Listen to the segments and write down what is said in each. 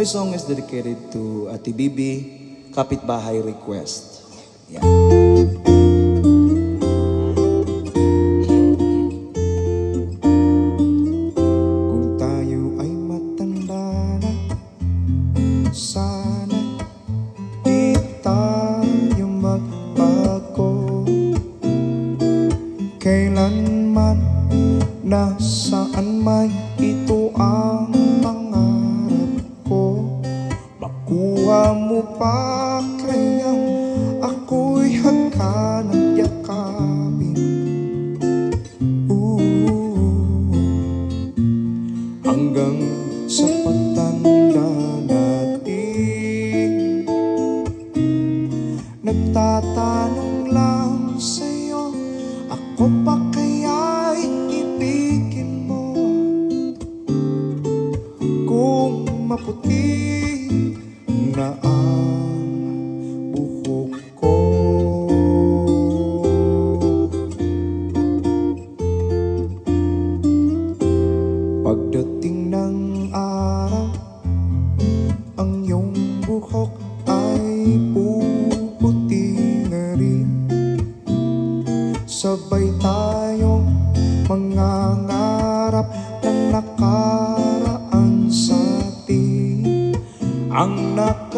This song is dedicated to Ate Bibi, Kapitbahay Request. Kung tayo ay matanda na Sana di tayo magbago Kailanman nasaan may ito ang Makuha mo pa kayang ako'y hagkanang yakapin. Ooh hanggang sa pagtanda natin Nagtatanong lang sa'yo Ako pa kaya'y ibigin mo? Kung maputi Sabay tayong mangangarap ng nakaraan sa atin. Ang nakalipas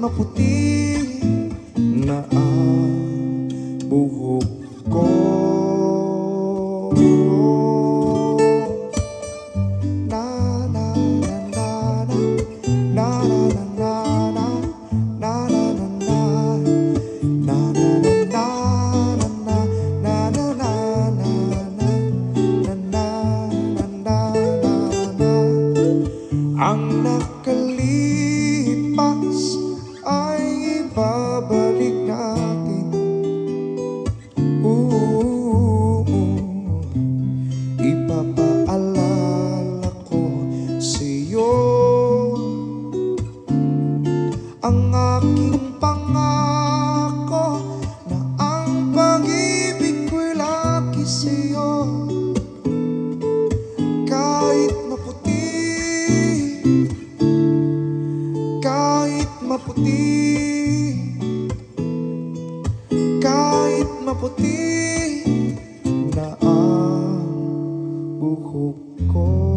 maputi na ang buhok ko ang aking pangako na ang pag-ibig ko'y laki sa'yo. Kahit maputi kahit maputi kahit maputi na ang buhok ko.